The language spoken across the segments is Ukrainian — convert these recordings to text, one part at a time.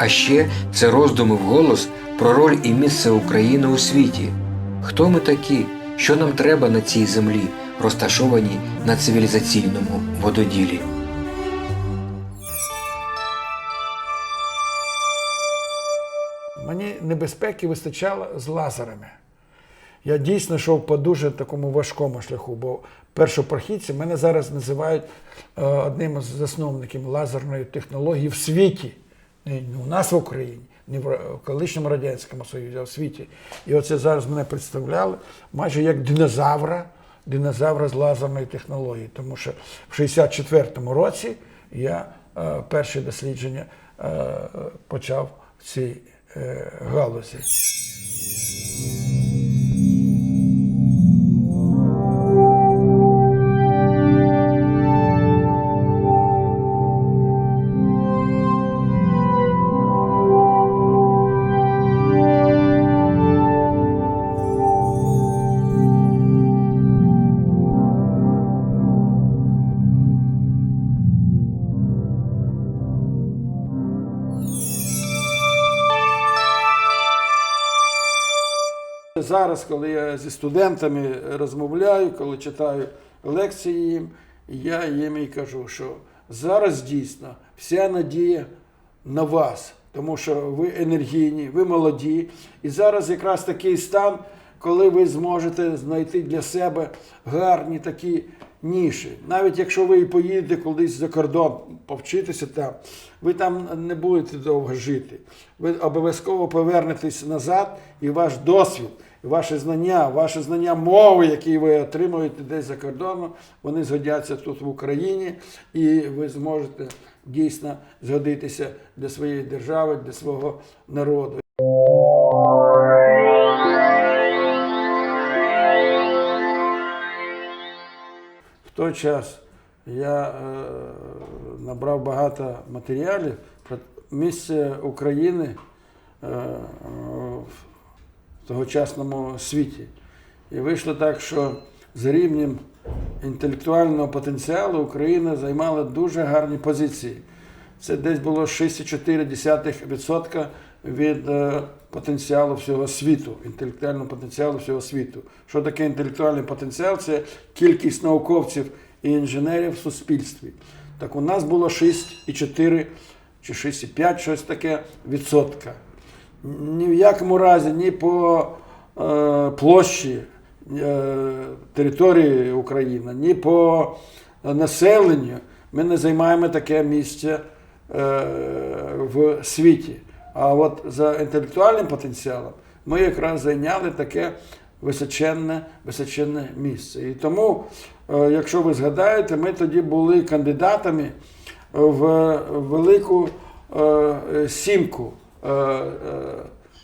а ще це роздуми вголос про роль і місце України у світі. Хто ми такі, що нам треба на цій землі, розташованій на цивілізаційному вододілі. Мені небезпеки вистачало з лазерами. Я дійсно йшов по дуже такому важкому шляху, бо першопрохідці мене зараз називають е, одним з засновників лазерної технології в світі. Не у нас в Україні, не в колишньому Радянському Союзі, а в світі. І оце зараз мене представляли майже як динозавра, динозавра з лазерної технології. Тому що в 64-му році я е, перші дослідження е, почав в цій е, галузі. Зараз, коли я зі студентами розмовляю, коли читаю лекції їм, я їм і кажу, що зараз дійсно вся надія на вас, тому що ви енергійні, ви молоді. І зараз якраз такий стан, коли ви зможете знайти для себе гарні такі ніші. Навіть якщо ви поїдете кудись за кордон повчитися там, ви там не будете довго жити. Ви обов'язково повернетесь назад, і ваш досвід, ваші знання, ваші знання мови, які ви отримуєте десь за кордоном, вони згодяться тут в Україні, і ви зможете дійсно згодитися для своєї держави, для свого народу. В той час я е, набрав багато матеріалів про місце України е, тогочасному світі. І вийшло так, що за рівнем інтелектуального потенціалу Україна займала дуже гарні позиції. Це десь було 6,4% від е, потенціалу всього світу, інтелектуального потенціалу всього світу. Що таке інтелектуальний потенціал? Це кількість науковців і інженерів в суспільстві. Так у нас було 6,4 чи 6,5, щось таке відсотка. Ні в якому разі, ні по е, площі е, території України, ні по населенню ми не займаємо таке місце е, в світі. А от за інтелектуальним потенціалом ми якраз зайняли таке височенне, височенне місце. І тому, е, якщо ви згадаєте, ми тоді були кандидатами в велику е, сімку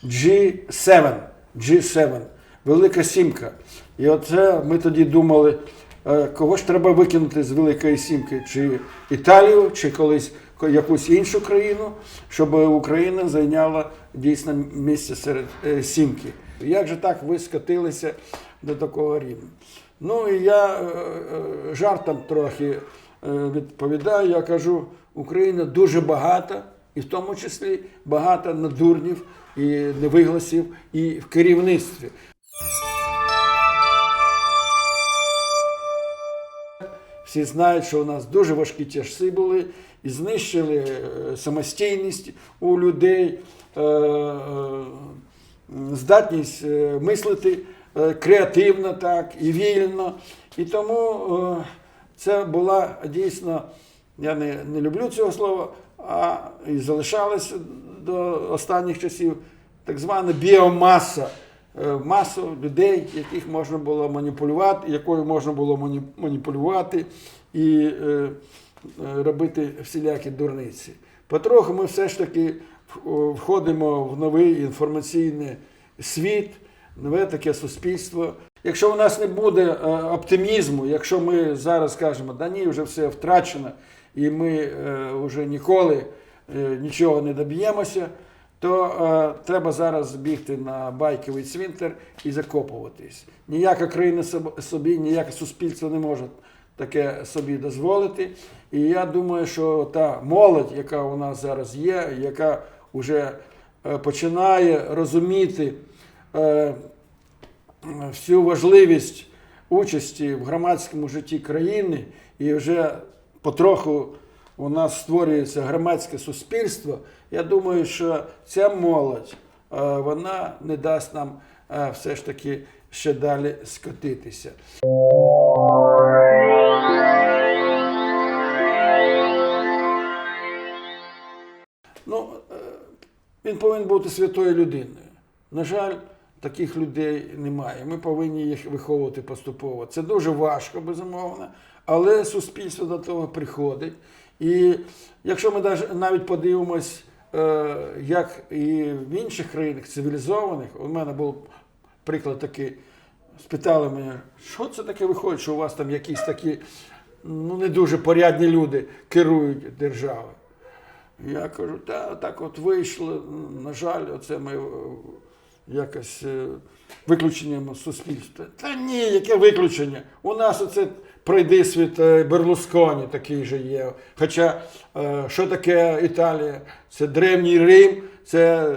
G7. G7, велика сімка. І оце ми тоді думали, е, кого ж треба викинути з Великої Сімки, чи Італію, чи колись якусь іншу країну, щоб Україна зайняла дійсно місце серед е, сімки. Як же так ви скотилися до такого рівня? Ну і я е, е, жартом трохи е, відповідаю, я кажу, Україна дуже багата, і в тому числі багато надурнів і невигласів і в керівництві. Всі знають, що у нас дуже важкі часи були і знищили е, самостійність у людей, е, е, здатність мислити креативно так і вільно. І тому це була дійсно, я не, не люблю цього слова, а і залишалася до останніх часів так звана біомаса. е, Масу людей, яких можна було маніпулювати, якою можна було маніпулювати і е, робити всілякі дурниці. Потроху ми все ж таки входимо в новий інформаційний світ, нове таке суспільство. Якщо у нас не буде е, оптимізму, якщо ми зараз скажемо, да ні, вже все втрачено, і ми е, вже ніколи е, нічого не доб'ємося, то е, треба зараз бігти на байковий цвинтар і закопуватись. Ніяка країна собі, ніяке суспільство не може таке собі дозволити. І я думаю, що та молодь, яка у нас зараз є, яка вже починає розуміти всю важливість участі в громадському житті країни, і вже потроху у нас створюється громадське суспільство. Я думаю, що ця молодь е, вона не дасть нам е, все ж таки ще далі скотитися. Ну, е, він повинен бути святою людиною. На жаль, таких людей немає. Ми повинні їх виховувати поступово. Це дуже важко, безумовно, але суспільство до того приходить. І якщо ми навіть подивимось, е, як і в інших країнах цивілізованих, у мене був приклад такий, спитали мене, що це таке виходить, що у вас там якісь такі ну, не дуже порядні люди керують державою. Я кажу, та так от вийшло. На жаль, оце ми якось е, виключенням суспільства. Та ні, яке виключення? У нас оце пройди світ е, Берлусконі такий же є. Хоча е, що таке Італія? Це древній Рим, це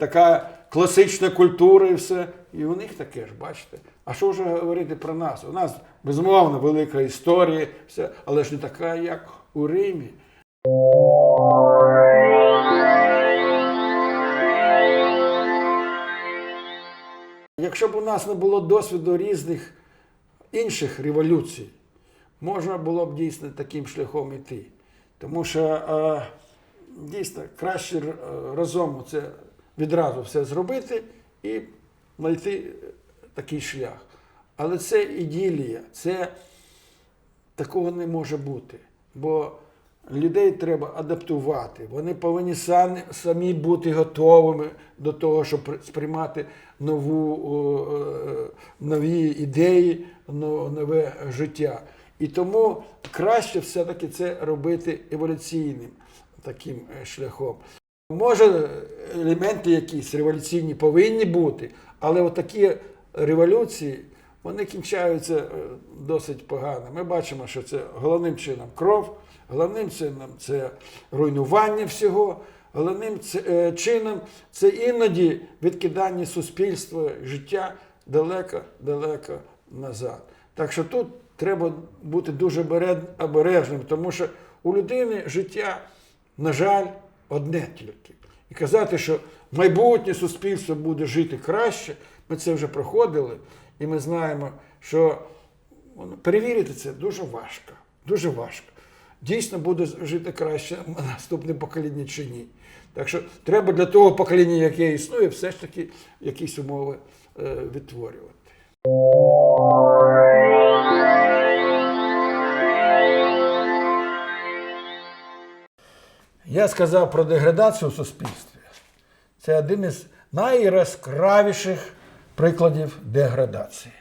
така класична культура і все. І у них таке ж, бачите. А що вже говорити про нас? У нас безумовно велика історія, все, але ж не така, як у Римі. Якщо б у нас не було досвіду різних інших революцій, можна було б дійсно таким шляхом іти. Тому що дійсно краще е, разом це відразу все зробити і знайти такий шлях. Але це іділія, це такого не може бути. Бо людей треба адаптувати. Вони повинні самі, бути готовими до того, щоб сприймати нову, е, нові ідеї, нове життя. І тому краще все-таки це робити еволюційним таким е, шляхом. Може, елементи якісь революційні повинні бути, але отакі революції вони кінчаються е, досить погано. Ми бачимо, що це головним чином кров, головним чином це руйнування всього, головним е, чином це іноді відкидання суспільства, життя далеко-далеко назад. Так що тут треба бути дуже обережним, тому що у людини життя, на жаль, одне тільки. І казати, що майбутнє суспільство буде жити краще, ми це вже проходили, і ми знаємо, що перевірити це дуже важко. Дуже важко. Дійсно буде жити краще наступне покоління чи ні. Так що треба для того покоління, яке існує, все ж таки якісь умови е, відтворювати. Я сказав про деградацію в суспільстві. Це один із найяскравіших прикладів деградації.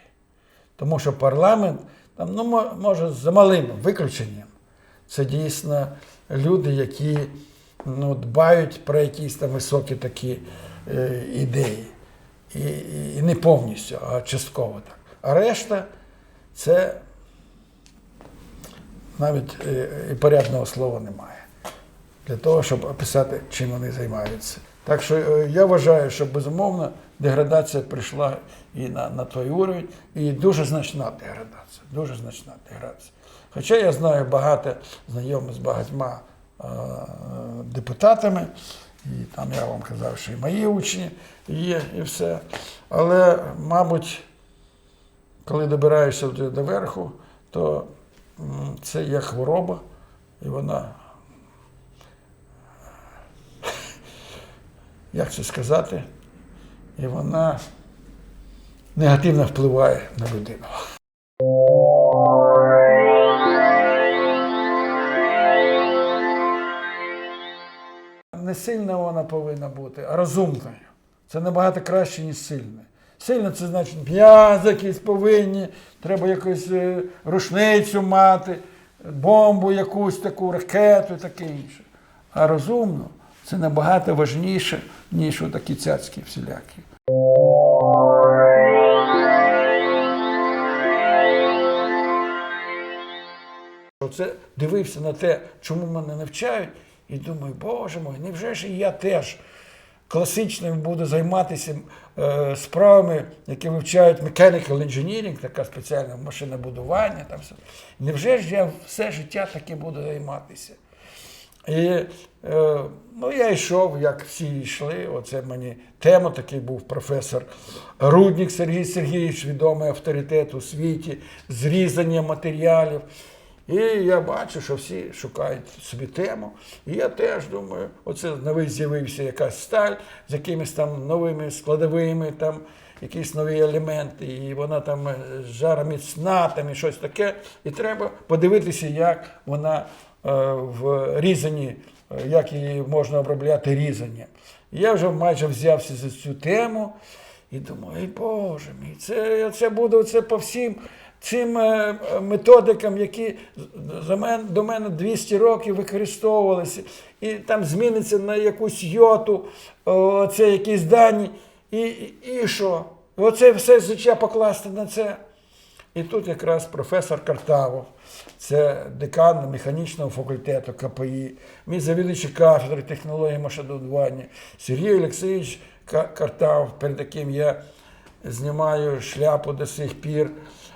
Тому що парламент, ну, може, за малим виключенням, це дійсно люди, які ну, дбають про якісь там високі такі е, ідеї. І, і, не повністю, а частково так. А решта це навіть е, і порядного слова немає для того, щоб описати, чим вони займаються. Так що е, я вважаю, що безумовно деградація прийшла і на, на той уровень, і дуже значна деградація. Дуже значна деградація. Хоча я знаю багато знайомих з багатьма е, депутатами, і там я вам казав, що і мої учні є, і все. Але, мабуть, коли добираєшся до верху, то це як хвороба, і вона як це сказати, і вона негативно впливає на людину. Не сильна вона повинна бути, а розумною. Це набагато краще, ніж сильне. Сильно це значить м'язи якісь повинні, треба якусь е, рушницю мати, бомбу якусь таку, ракету і таке інше. А розумно це набагато важніше, ніж такі цяцькі всілякі. Оце дивився на те, чому мене навчають, і думаю, боже мой, невже ж і я теж класичним буду займатися е, справами, які вивчають mechanical engineering, така спеціальна машинобудування. Там все. Невже ж я все життя таки буду займатися? І е, ну, я йшов, як всі йшли. Оце мені тема такий був професор Рудник Сергій Сергійович, відомий авторитет у світі, зрізання матеріалів. І я бачу, що всі шукають собі тему. І я теж думаю, оце новий з'явився якась сталь з якимись там новими складовими, там якісь нові елементи, і вона там е, жароміцна, там і щось таке. І треба подивитися, як вона е, в різанні, е, як її можна обробляти різанням. Я вже майже взявся за цю тему і думаю, Боже мій, це, це буде це по всім цим е, методикам, які до мене 200 років використовувалися, і там зміниться на якусь йоту, це якісь дані, і, і, що? Оце все життя покласти на це. І тут якраз професор Картавов, це декан механічного факультету КПІ, мій завідуючий кафедри технології машинобудування, Сергій Олексійович Ка- Картавов, перед яким я знімаю шляпу до сих пір,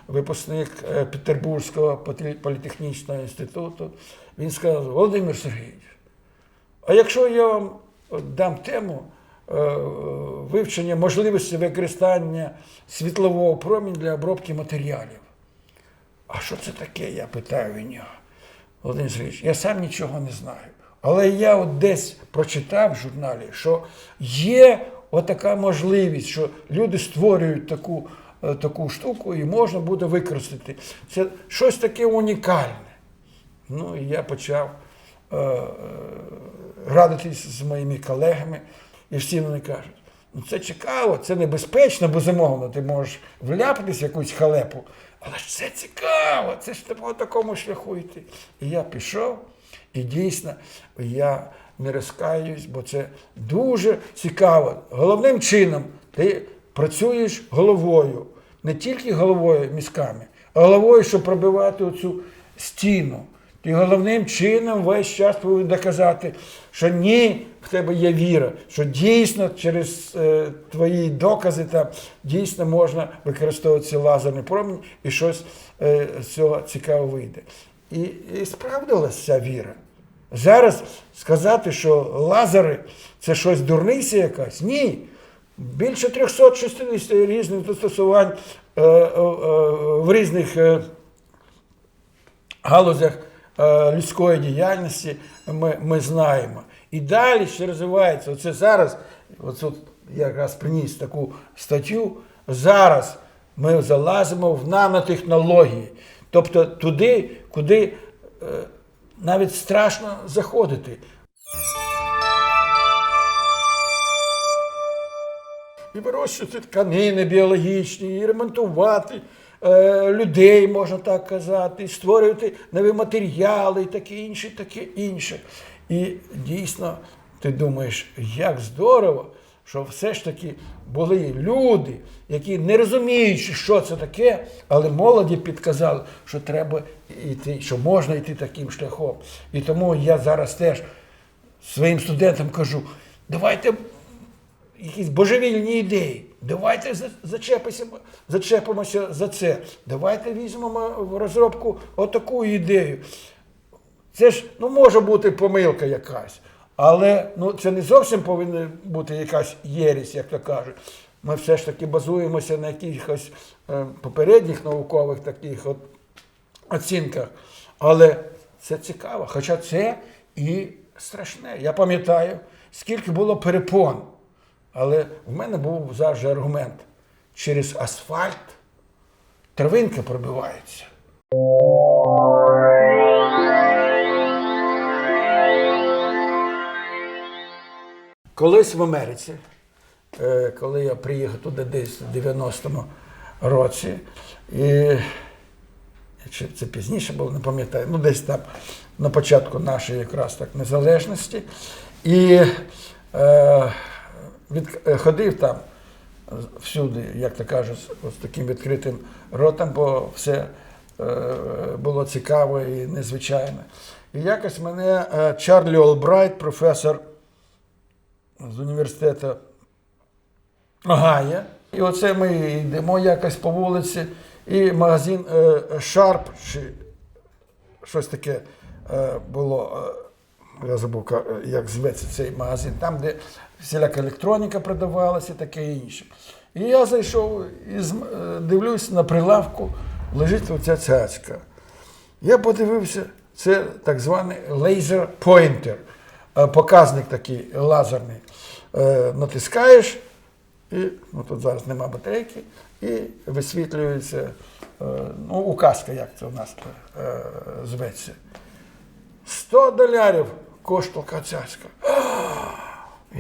випускник е, Петербурзького полі- політехнічного інституту. Він сказав: Володимир Сергійович, а якщо я вам дам тему е, вивчення можливості використання світлового проміння для обробки матеріалів. А що це таке? Я питаю у нього. Володимир Сергійович, я сам нічого не знаю. Але я от десь прочитав в журналі, що є отака можливість, що люди створюють таку, таку штуку і можна буде використати. Це щось таке унікальне. Ну і я почав е, е, радитись з моїми колегами, і всі вони кажуть, ну це цікаво, це небезпечно, безумовно, ти можеш вляпатись в якусь халепу, але ж це цікаво, це ж по такому шляху йти. І я пішов, і дійсно я не розкаюсь, бо це дуже цікаво. Головним чином ти працюєш головою, не тільки головою мізками, а головою, щоб пробивати оцю стіну. Ти головним чином весь час повинен доказати, що ні, в тебе є віра, що дійсно через е, твої докази там дійсно можна використовувати ці лазерні промені і щось е, з цього цікаво вийде. І, і справдилася віра. Зараз сказати, що лазери це щось дурниця якась, ні. Більше 360 різних застосувань е, е, е, в різних. Галузях людської діяльності ми, ми знаємо. І далі ще розвивається. Оце зараз, оце я якраз приніс таку статтю. Зараз ми залазимо в нанотехнології, тобто туди, куди навіть страшно заходити. І вирощувати тканини біологічні, і ремонтувати е, людей, можна так казати, і створювати нові матеріали, і таке інше, таке інше. І дійсно, ти думаєш, як здорово, що все ж таки були люди, які не розуміючи, що це таке, але молоді підказали, що треба йти, що можна йти таким шляхом. І тому я зараз теж своїм студентам кажу, давайте якісь божевільні ідеї. Давайте зачепимося, зачепимося за це. Давайте візьмемо в розробку отаку ідею. Це ж ну, може бути помилка якась, але ну, це не зовсім повинна бути якась єрість, як то кажуть. Ми все ж таки базуємося на якихось е, попередніх наукових таких от оцінках. Але це цікаво. Хоча це і страшне. Я пам'ятаю, скільки було перепон. Але в мене був завжди аргумент: через асфальт травинка пробивається. колись в Америці, е, коли я приїхав туди десь в 90-му році, і чи це пізніше було, не пам'ятаю, ну десь там на початку нашої якраз так незалежності. І е, від, е, ходив там всюди, як то кажуть, з, таким відкритим ротом, бо все е, було цікаво і незвичайне. І якось мене е, Чарлі Олбрайт, професор з університету Гая. І оце ми йдемо якось по вулиці, і магазин Sharp, чи щось таке було. Е, Я забув, як зветься цей магазин, там, де всіляка електроніка продавалася і таке інше. І я зайшов і е, дивлюсь на прилавку, лежить оця цяцька. Я подивився, це так званий лазер поінтер, показник такий лазерний. Е, Натискаєш, і ну, тут зараз нема батарейки, і висвітлюється е, ну, указка, як це у нас е, зветься. 100 долярів коштувала цяцька.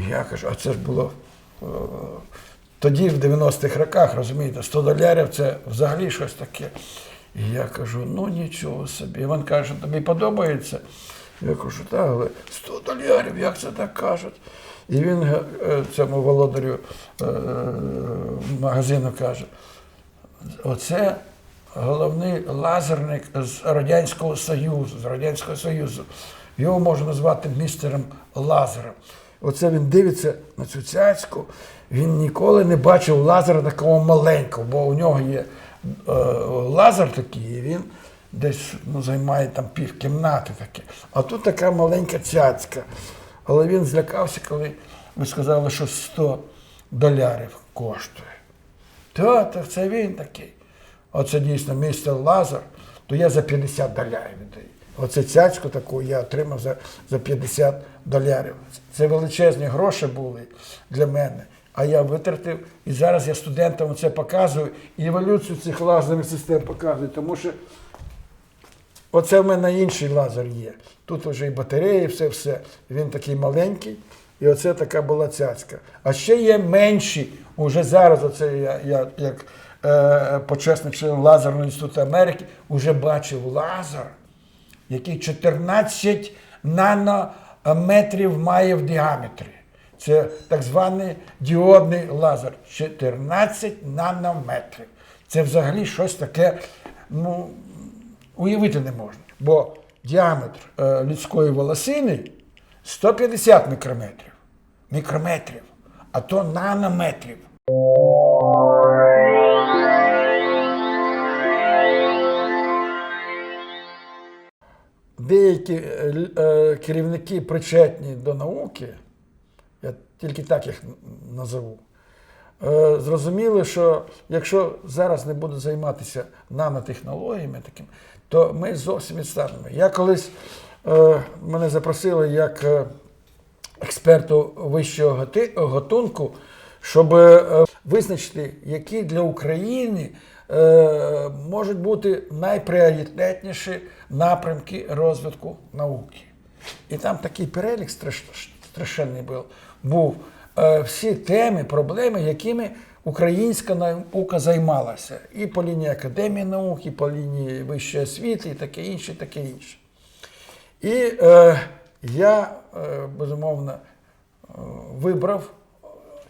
Я кажу, а це ж було е, тоді, в 90-х роках, розумієте, 100 долярів це взагалі щось таке. І я кажу, ну нічого собі. І Він каже, тобі подобається? Я кажу, так, але 100 долярів, як це так кажуть? І він е, цьому володарю е, магазину каже, оце головний лазерник з Радянського Союзу, з Радянського Союзу. Його можна назвати містером лазером. Оце він дивиться на цю цяцьку. Він ніколи не бачив лазера такого маленького, бо у нього є е, лазер такий, і він десь ну, займає там пів кімнати таке. А тут така маленька цяцька. Але він злякався, коли ви сказали, що 100 долярів коштує. Та, та це він такий. Оце дійсно містер Лазар, то я за 50 долярів віддаю. Оце цяцьку таку я отримав за, за 50 долярів. Це величезні гроші були для мене. А я витратив, і зараз я студентам це показую, і еволюцію цих лазерних систем показую, тому що Оце в мене інший лазер є. Тут вже і батареї, все, все. Він такий маленький, і оце така була цяцька. А ще є менші. Уже зараз, оце я, я як почесний член Лазерного інституту Америки, вже бачив лазер, який 14 нанометрів має в діаметрі. Це так званий діодний лазер. 14 нанометрів. Це взагалі щось таке, ну, уявити не можна. Бо діаметр е, людської волосини 150 мікрометрів. Мікрометрів, а то нанометрів. Деякі е, е, керівники причетні до науки, я тільки так їх назову, е, зрозуміли, що якщо зараз не будуть займатися нанотехнологіями таким, то ми зовсім відстанемо. Я колись мене запросили як експерту вищого готунку, щоб визначити, які для України можуть бути найпріоритетніші напрямки розвитку науки. І там такий перелік страшенний був. був. Е, Всі теми, проблеми, якими українська наука займалася. І по лінії Академії наук, і по лінії вищої освіти, і таке інше, таке інше. І е, я, е, безумовно, е, вибрав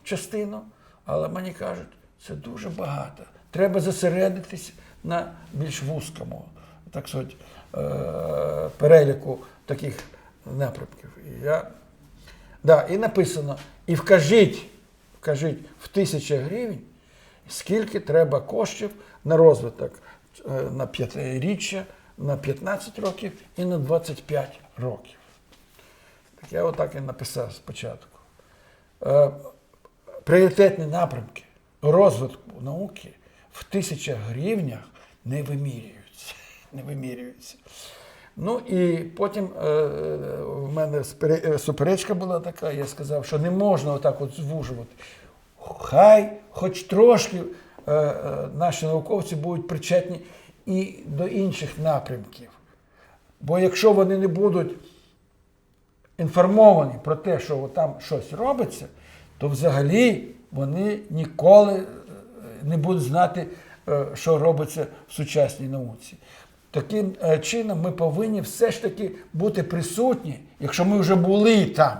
частину, але мені кажуть, це дуже багато. Треба зосередитись на більш вузькому, так сказати, е, переліку таких напрямків. І я, да, і написано, і вкажіть, вкажіть в тисячах гривень, скільки треба коштів на розвиток е, на п'ятиріччя, на 15 років і на 25 років. Так я отак і написав спочатку. Е, Пріоритетні напрямки розвитку науки в тисячах гривнях не вимірюються. Не вимірюються. Ну і потім е, в мене е, суперечка була така, я сказав, що не можна отак от звужувати. Хай хоч трошки е, наші науковці будуть причетні і до інших напрямків. Бо якщо вони не будуть інформовані про те, що там щось робиться, то взагалі вони ніколи не будуть знати, е, що робиться в сучасній науці. Таким е, чином ми повинні все ж таки бути присутні, якщо ми вже були там,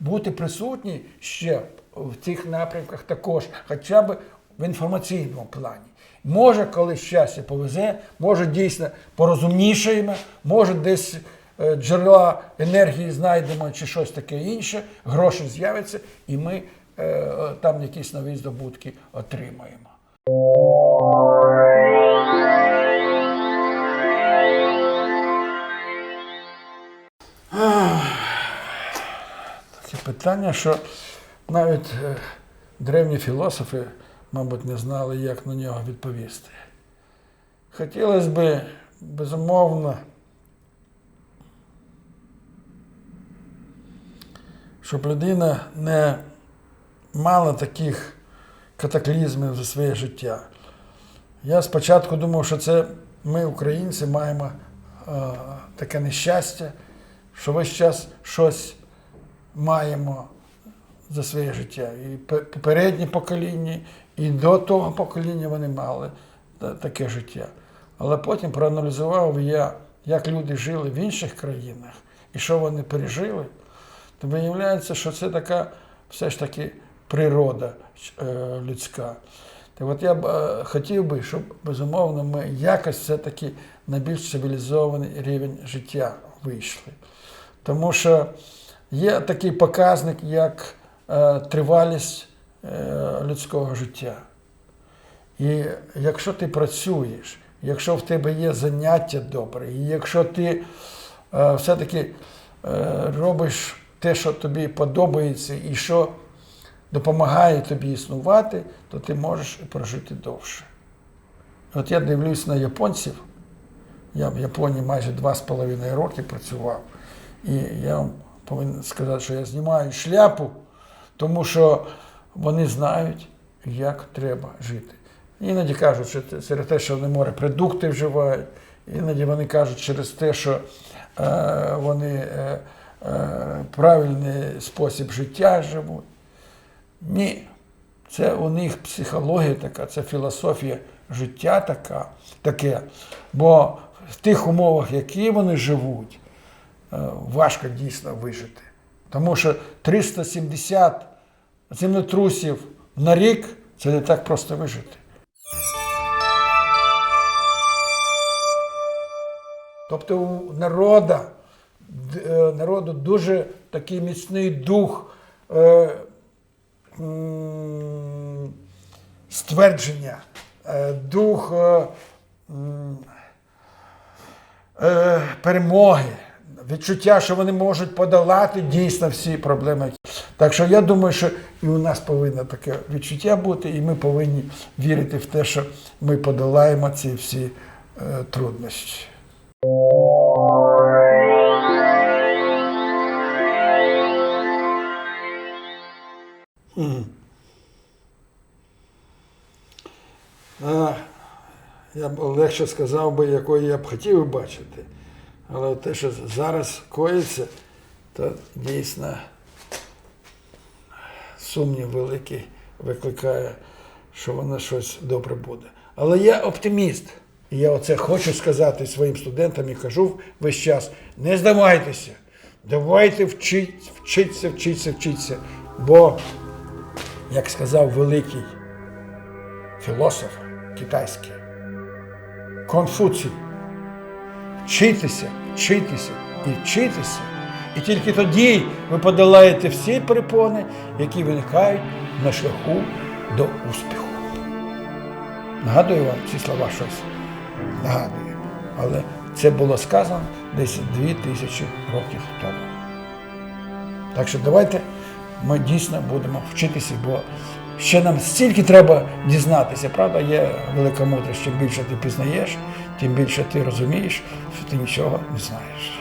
бути присутні ще в цих напрямках також, хоча б в інформаційному плані. Може, коли щастя повезе, може дійсно порозумнішаємо, може десь е, джерела енергії знайдемо чи щось таке інше, гроші з'являться, і ми там якісь нові здобутки отримаємо. Таке питання, що навіть е, древні філософи, мабуть, не знали, як на нього відповісти. Хотілося б, безумовно, щоб людина не мала таких катаклізмів за своє життя. Я спочатку думав, що це ми, українці, маємо е, таке нещастя, що весь час щось маємо за своє життя. І пе- попередні покоління, і до того покоління вони мали таке життя. Але потім проаналізував я, як люди жили в інших країнах і що вони пережили, то виявляється, що це така все ж таки природа е, людська. Так от я б е, хотів би, щоб безумовно ми якось все-таки на більш цивілізований рівень життя вийшли. Тому що є такий показник, як е, тривалість людського життя. І якщо ти працюєш, якщо в тебе є заняття добре, і якщо ти все-таки робиш те, що тобі подобається, і що допомагає тобі існувати, то ти можеш прожити довше. От я дивлюсь на японців. Я в Японії майже два з половиною роки працював. І я вам повинен сказати, що я знімаю шляпу, тому що вони знають, як треба жити. Іноді кажуть, що це через те, що вони морепродукти вживають, іноді вони кажуть через те, що е, вони е, е, правильний спосіб життя живуть. Ні, це у них психологія така, це філософія життя така, таке. Бо в тих умовах, які вони живуть, е, важко дійсно вижити. Тому що 370 землетрусів на рік це не так просто вижити. Тобто у народа, е, народу дуже такий міцний дух е, ствердження, е, дух е, е, перемоги, відчуття, що вони можуть подолати дійсно всі проблеми. Так що я думаю, що і у нас повинно таке відчуття бути, і ми повинні вірити в те, що ми подолаємо ці всі е, труднощі. А, я б легше сказав би, якої я б хотів бачити. Але те, що зараз коїться, то дійсно сумнів великий викликає, що воно щось добре буде. Але я оптиміст. І я оце хочу сказати своїм студентам і кажу весь час: не здавайтеся, давайте вчить, вчитися, вчитися, вчитися. Бо, як сказав великий філософ китайський, Конфуцій, вчитися, вчитися і вчитися. І тільки тоді ви подолаєте всі перепони, які виникають на шляху до успіху. Нагадую вам ці слова щось. Нагадую. Але це було сказано десь дві тисячі років тому. Так що давайте ми дійсно будемо вчитися, бо ще нам стільки треба дізнатися. Правда, є велика мудрість. Чим більше ти пізнаєш, тим більше ти розумієш, що ти нічого не знаєш.